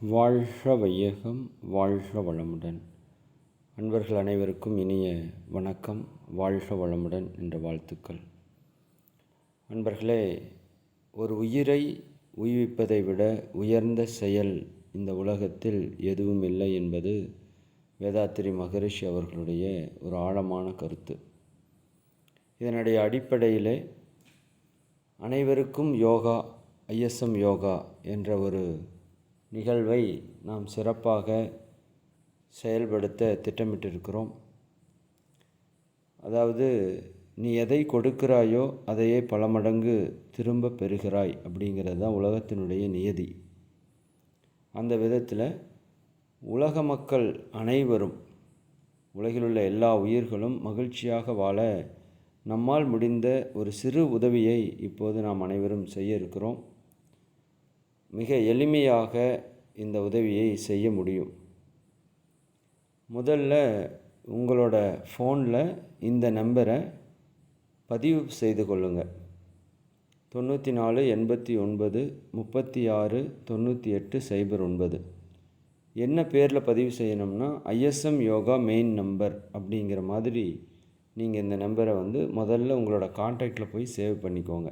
வாழ்க வையகம் வாழ்க வளமுடன். அன்பர்கள் அனைவருக்கும் இனிய வணக்கம் வாழ்க வளமுடன் என்ற வாழ்த்துக்கள். அன்பர்களே ஒரு உயிரை உய்விப்பதை விட உயர்ந்த செயல் இந்த உலகத்தில் எதுவும் இல்லை என்பது வேதாத்திரி மகரிஷி அவர்களுடைய ஒரு ஆழமான கருத்து. இதனுடைய அடிப்படையிலே அனைவருக்கும் யோகா ஐஎஸ்எம் யோகா என்ற ஒரு நிகழ்வை நாம் சிறப்பாக செயல்படுத்த திட்டமிட்டிருக்கிறோம். அதாவது நீ எதை கொடுக்கிறாயோ அதையே பல மடங்கு திரும்ப பெறுகிறாய் அப்படிங்கிறது தான் உலகத்தினுடைய நியதி. அந்த விதத்தில் உலக மக்கள் அனைவரும் உலகிலுள்ள எல்லா உயிர்களும் மகிழ்ச்சியாக வாழ நம்மால் முடிந்த ஒரு சிறு உதவியை இப்போது நாம் அனைவரும் செய்ய இருக்கிறோம். மிக எளிமையாக இந்த உதவியை செய்ய முடியும். முதல்ல உங்களோட ஃபோனில் இந்த நம்பரை பதிவு செய்து கொள்ளுங்கள் தொண்ணூற்றி நாலு எண்பத்தி ஒன்பது முப்பத்தி ஆறு தொண்ணூற்றி எட்டு சைபர் ஒன்பது. என்ன பேரில் பதிவு செய்யணும்னா ஐஎஸ்எம் யோகா மெயின் நம்பர் அப்படிங்கிற மாதிரி நீங்கள் இந்த நம்பரை வந்து முதல்ல உங்களோட காண்டாக்டில் போய் சேவ் பண்ணிக்கோங்க.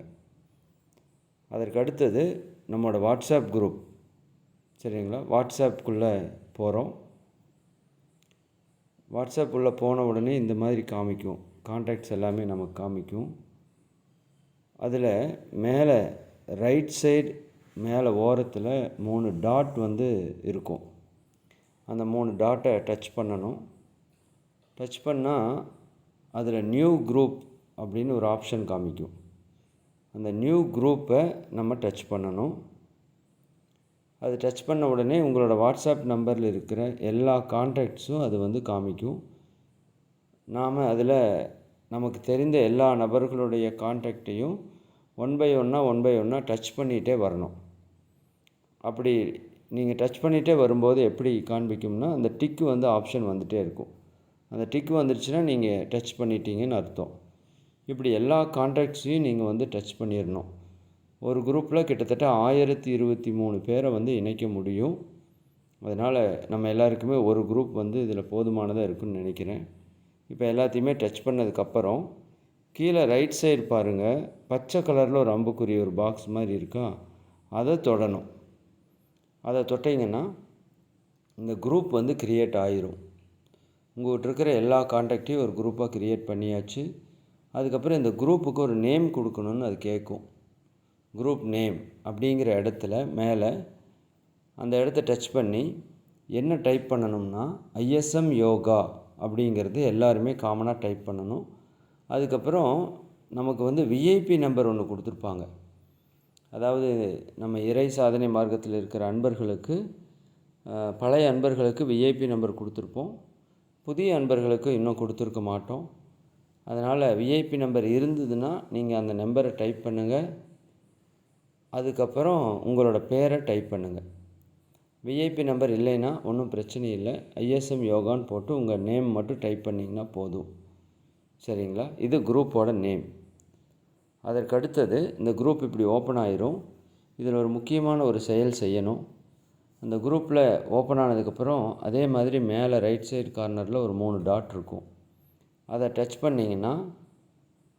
அதற்கு அடுத்தது நம்மளோட வாட்ஸ்அப் குரூப். சரிங்களா? வாட்ஸ்அப்புக்குள்ளே போகிறோம் வாட்ஸ்அப் உள்ளே போன உடனே இந்த மாதிரி காமிக்கும். காண்டாக்ட்ஸ் எல்லாமே நமக்கு காமிக்கும். அதில் மேலே ரைட் சைடு மேலே ஓரத்தில் மூணு டாட் வந்து இருக்கும். அந்த மூணு டாட்டை டச் பண்ணணும். டச் பண்ணால் அதில் நியூ குரூப் அப்படின்னு ஒரு ஆப்ஷன் காமிக்கும். அந்த நியூ குரூப்பை நம்ம டச் பண்ணணும். அது டச் பண்ண உடனே உங்களோட வாட்ஸ்அப் நம்பரில் இருக்கிற எல்லா கான்டாக்ட்ஸும் அது வந்து காமிக்கும். நாம் அதில் நமக்கு தெரிந்த எல்லா நபர்களுடைய கான்டாக்டையும் ஒன் பை ஒன்னாக ஒன் பை ஒன்னாக டச் பண்ணிகிட்டே வரணும். அப்படி நீங்கள் டச் பண்ணிகிட்டே வரும்போது எப்படி காண்பிக்கும்னா அந்த டிக்கு வந்து ஆப்ஷன் வந்துகிட்டே இருக்கும். அந்த டிக்கு வந்துருச்சுன்னா நீங்கள் டச் பண்ணிட்டீங்கன்னு அர்த்தம். இப்படி எல்லா கான்டாக்ட்ஸையும் நீங்கள் வந்து டச் பண்ணிடணும் ஒரு குரூப்பில் கிட்டத்தட்ட ஆயிரத்தி இருபத்தி மூணு பேரை வந்து இணைக்க முடியும். அதனால் நம்ம எல்லாருக்குமே ஒரு குரூப் வந்து இதில் போதுமானதாக இருக்குன்னு நினைக்கிறேன். இப்போ எல்லாத்தையுமே டச் பண்ணதுக்கப்புறம் கீழே ரைட் சைடு பாருங்கள் பச்சை கலரில் ஒரு அம்புக்குரிய ஒரு பாக்ஸ் மாதிரி இருக்கா? அதை தொடணும். அதை தொட்டிங்கன்னா இந்த குரூப் வந்து க்ரியேட் ஆயிரும். உங்கள்கிட்ட இருக்கிற எல்லா கான்டாக்டையும் ஒரு குரூப்பாக க்ரியேட் பண்ணியாச்சு. அதுக்கப்புறம் இந்த குரூப்புக்கு ஒரு நேம் கொடுக்கணுன்னு அது கேட்கும். குரூப் நேம் அப்படிங்கிற இடத்துல மேலே அந்த இடத்த டச் பண்ணி என்ன டைப் பண்ணணும்னா ஐஎஸ்எம் யோகா அப்படிங்கிறது எல்லாருமே காமனாக டைப் பண்ணணும். அதுக்கப்புறம் நமக்கு வந்து விஐபி நம்பர் ஒன்று கொடுத்துருப்பாங்க. அதாவது நம்ம இறை சாதனை மார்க்கத்தில் இருக்கிற அன்பர்களுக்கு பழைய அன்பர்களுக்கு விஐபி நம்பர் கொடுத்துருப்போம். புதிய அன்பர்களுக்கு இன்னும் கொடுத்துருக்க மாட்டோம். அதனால் விஐபி நம்பர் இருந்ததுன்னா நீங்கள் அந்த நம்பரை டைப் பண்ணுங்கள் அதுக்கப்புறம் உங்களோட பேரை டைப் பண்ணுங்கள் விஐபி நம்பர் இல்லைன்னா ஒன்றும் பிரச்சனை இல்லை. ஐஎஸ்எம் யோகான்னு போட்டு உங்கள் நேம் மட்டும் டைப் பண்ணிங்கன்னா போதும். சரிங்களா? இது குரூப்போட நேம் அதற்கடுத்தது இந்த குரூப் இப்படி ஓப்பன் ஆயிரும். இதில் ஒரு முக்கியமான ஒரு செயல் செய்யணும். அந்த குரூப்பில் ஓப்பன் ஆனதுக்கப்புறம் அதே மாதிரி மேலே ரைட் சைடு கார்னரில் ஒரு மூணு டாட் இருக்கும். அதை டச் பண்ணிங்கன்னா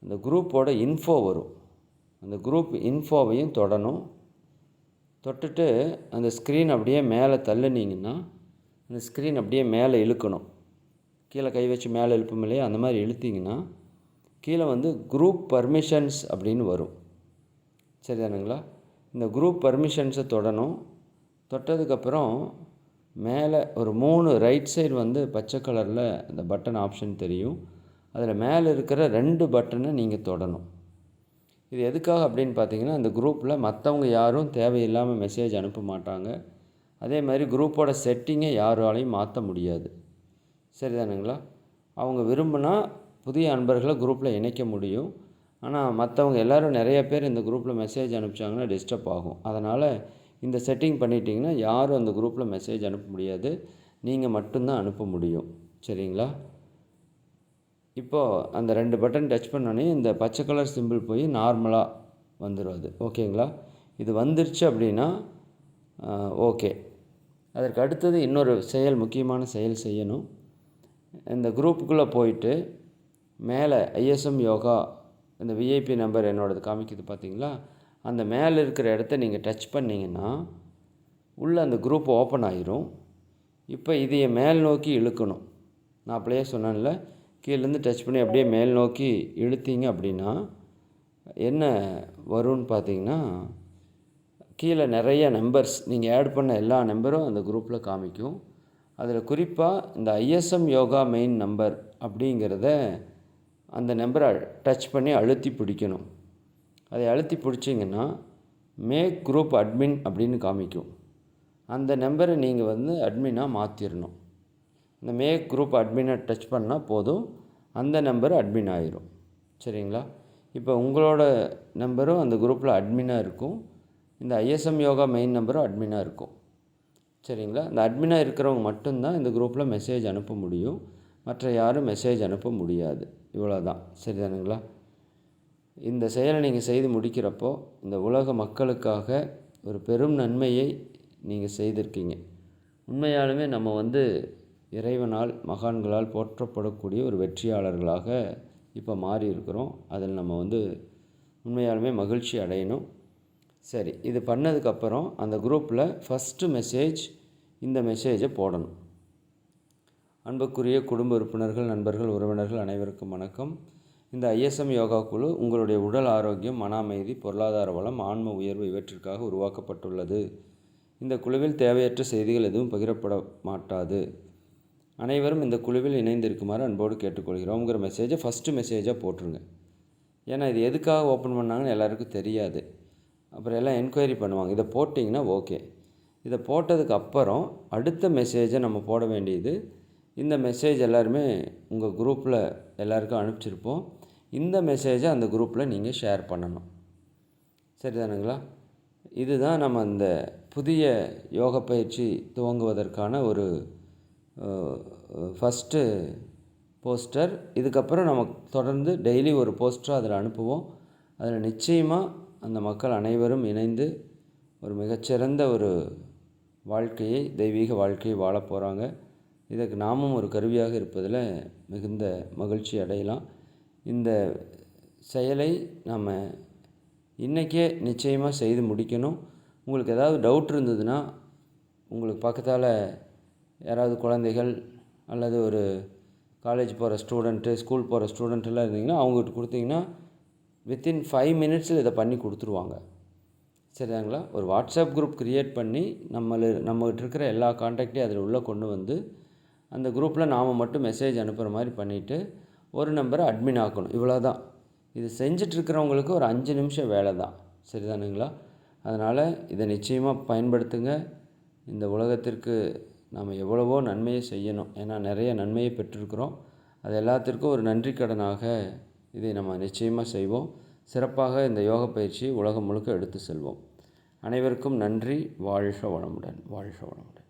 அந்த குரூப்போட இன்ஃபோ வரும். அந்த குரூப் இன்ஃபோவையும் தொடணும். தொட்டுட்டு அந்த ஸ்க்ரீன் அப்படியே மேலே தள்ளுனீங்கன்னா அந்த ஸ்க்ரீன் அப்படியே மேலே இழுக்கணும். கீழே கை வச்சு மேலே இழுப்போம் இல்லையா? அந்த மாதிரி இழுத்திங்கன்னா கீழே வந்து குரூப் பர்மிஷன்ஸ் அப்படின்னு வரும். சரிதானுங்களா? இந்த குரூப் பர்மிஷன்ஸை தொடணும். தொட்டதுக்கப்புறம் மேலே ஒரு மூணு ரைட் சைடு வந்து பச்சை கலரில் அந்த பட்டன் ஆப்ஷன் தெரியும். அதில் மேலே இருக்கிற ரெண்டு பட்டனை நீங்கள் தொடணும். இது எதுக்காக அப்படின்னு பார்த்தீங்கன்னா அந்த குரூப்பில் மற்றவங்க யாரும் தேவையில்லாமல் மெசேஜ் அனுப்ப மாட்டாங்க. அதே மாதிரி குரூப்போட செட்டிங்கை யாராலையும் மாற்ற முடியாது. சரிதானுங்களா? அவங்க விரும்பினா புதிய அன்பர்களை குரூப்பில் இணைக்க முடியும். ஆனால் மற்றவங்க எல்லோரும் நிறைய பேர் இந்த குரூப்பில் மெசேஜ் அனுப்பிச்சாங்கன்னா டிஸ்டர்ப் ஆகும். அதனால் இந்த செட்டிங் பண்ணிட்டீங்கன்னா யாரும் அந்த குரூப்பில் மெசேஜ் அனுப்ப முடியாது. நீங்கள் மட்டும்தான் அனுப்ப முடியும். சரிங்களா? இப்போது அந்த ரெண்டு பட்டன் டச் பண்ணோன்னே இந்த பச்சை கலர் சிம்பிள் போய் நார்மலாக வந்துடும் அது. ஓகேங்களா இது வந்துருச்சு அப்படின்னா ஓகே அதற்கு அடுத்தது இன்னொரு செயல் முக்கியமான செயல் செய்யணும். இந்த குரூப்புக்குள்ளே போயிட்டு மேலே ஐஎஸ்எம் யோகா இந்த விஐபி நம்பர் என்னோடது காமிக்குது பார்த்தீங்களா? அந்த மேலே இருக்கிற இடத்த நீங்கள் டச் பண்ணிங்கன்னா உள்ளே அந்த குரூப் ஓப்பன் ஆயிரும். இப்போ இதையை மேல் நோக்கி இழுக்கணும். நான் அப்படியே சொன்னேன்ல கீழேருந்து டச் பண்ணி அப்படியே மேல் நோக்கி இழுத்தீங்க அப்படின்னா என்ன வரும்னு பார்த்தீங்கன்னா கீழே நிறைய நம்பர்ஸ் நீங்கள் ஆட் பண்ண எல்லா நம்பரும் அந்த குரூப்பில் காமிக்கும். அதில் குறிப்பாக இந்த ஐஎஸ்எம் யோகா மெயின் நம்பர் அப்படிங்கிறத அந்த நம்பரை டச் பண்ணி அழுத்தி பிடிக்கணும். அதை அழுத்தி பிடிச்சிங்கன்னா மேக் குரூப் அட்மின் அப்படின்னு காமிக்கும். அந்த நம்பரை நீங்கள் வந்து அட்மினாக மாற்றிடணும் இந்த மேக் குரூப் அட்மினை டச் பண்ணால் போதும். அந்த நம்பர் அட்மின் ஆயிரும். சரிங்களா? இப்போ உங்களோட நம்பரும் அந்த குரூப்பில் அட்மினாக இருக்கும். இந்த ஐஎஸ்எம் யோகா மெயின் நம்பரும் அட்மினாக இருக்கும். சரிங்களா? இந்த அட்மினாக இருக்கிறவங்க மட்டும்தான் இந்த குரூப்பில் மெசேஜ் அனுப்ப முடியும். மற்ற யாரும் மெசேஜ் அனுப்ப முடியாது. இவ்வளோ தான் சரிதானுங்களா? இந்த செயலை நீங்கள் செய்து முடிக்கிறப்போ இந்த உலக மக்களுக்காக ஒரு பெரும் நன்மையை நீங்கள் செய்திருக்கீங்க. உண்மையாலுமே நம்ம வந்து இறைவனால் மகான்களால் போற்றப்படக்கூடிய ஒரு வெற்றியாளர்களாக இப்போ மாறி இருக்கிறோம் அதில் நம்ம வந்து உண்மையாலுமே மகிழ்ச்சி அடையணும். சரி இது பண்ணதுக்கப்புறம் அந்த குரூப்பில் ஃபஸ்ட்டு மெசேஜ் இந்த மெசேஜை போடணும். அன்புக்குரிய குடும்ப உறுப்பினர்கள் நண்பர்கள் உறவினர்கள் அனைவருக்கும் வணக்கம். இந்த ஐஎஸ்எம் யோகா குழு உங்களுடைய உடல் ஆரோக்கியம் மன அமைதி பொருளாதார வளம் ஆன்ம உயர்வு இவற்றிற்காக உருவாக்கப்பட்டுள்ளது. இந்த குழுவில் தேவையற்ற செய்திகள் எதுவும் பகிரப்பட மாட்டாது. அனைவரும் இந்த குழுவில் இணைந்திருக்குமாறு அன்போடு கேட்டுக்கொள்கிறோங்கிற மெசேஜை ஃபஸ்ட்டு மெசேஜாக போட்டுருங்க. ஏன்னா இது எதுக்காக ஓப்பன் பண்ணாங்கன்னு எல்லாருக்கும் தெரியாது. அப்புறம் எல்லாம் என்கொயரி பண்ணுவாங்க. இதை போட்டிங்கன்னா ஓகே இதை போட்டதுக்கு அப்புறம் அடுத்த மெசேஜை நம்ம போட வேண்டியது இந்த மெசேஜ் எல்லாருமே உங்கள் குரூப்பில் எல்லாருக்கும் அனுப்பிச்சிருப்போம். இந்த மெசேஜை அந்த குரூப்பில் நீங்கள் ஷேர் பண்ணணும். சரிதானுங்களா? இதுதான் நம்ம அந்த புதிய யோக பயிற்சி துவங்குவதற்கான ஒரு ஃபஸ்ட்டு போஸ்டர் இதுக்கப்புறம் நம்ம தொடர்ந்து டெய்லி ஒரு போஸ்டராக அதில் அனுப்புவோம். அதில் நிச்சயமாக அந்த மக்கள் அனைவரும் இணைந்து ஒரு மிகச்சிறந்த ஒரு வாழ்க்கையை தெய்வீக வாழ்க்கையை வாழ போகிறாங்க இதற்கு நாமும் ஒரு கருவியாக இருப்பதில் மிகுந்த மகிழ்ச்சி அடையலாம். இந்த செயலை நம்ம இன்றைக்கே நிச்சயமாக செய்து முடிக்கணும். உங்களுக்கு ஏதாவது டவுட் இருந்ததுன்னா உங்களுக்கு பக்கத்தால் யாராவது குழந்தைகள் அல்லது ஒரு காலேஜ் போகிற ஸ்டூடெண்ட்டு ஸ்கூல் போகிற ஸ்டூடெண்ட்டெல்லாம் இருந்தீங்கன்னா அவங்ககிட்ட கொடுத்தீங்கன்னா வித்தின் ஃபைவ் மினிட்ஸில் இதை பண்ணி கொடுத்துருவாங்க. சரிதாங்களா? ஒரு வாட்ஸ்அப் குரூப் க்ரியேட் பண்ணி நம்மள நம்மகிட்ட இருக்கிற எல்லா காண்டாக்டையும் அதில் உள்ளே கொண்டு வந்து அந்த குரூப்பில் நாம் மட்டும் மெசேஜ் அனுப்புகிற மாதிரி பண்ணிவிட்டு ஒரு நம்பரை அட்மின் ஆக்கணும். இவ்வளோ தான் இது செஞ்சிட்ருக்கிறவங்களுக்கு ஒரு அஞ்சு நிமிஷம் வேலை தான். சரிதானுங்களா? அதனால் இதை நிச்சயமாக பயன்படுத்துங்க. இந்த உலகத்திற்கு நாம் எவ்வளவோ நன்மையை செய்யணும். ஏன்னா நிறைய நன்மையை பெற்றிருக்கிறோம். அது எல்லாத்திற்கும் ஒரு நன்றி கடனாக இதை நம்ம நிச்சயமாக செய்வோம். சிறப்பாக இந்த யோக பயிற்சியை உலகம் முழுக்க எடுத்து செல்வோம். அனைவருக்கும் நன்றி. வாழ்க வளமுடன். வாழ்க வளமுடன்.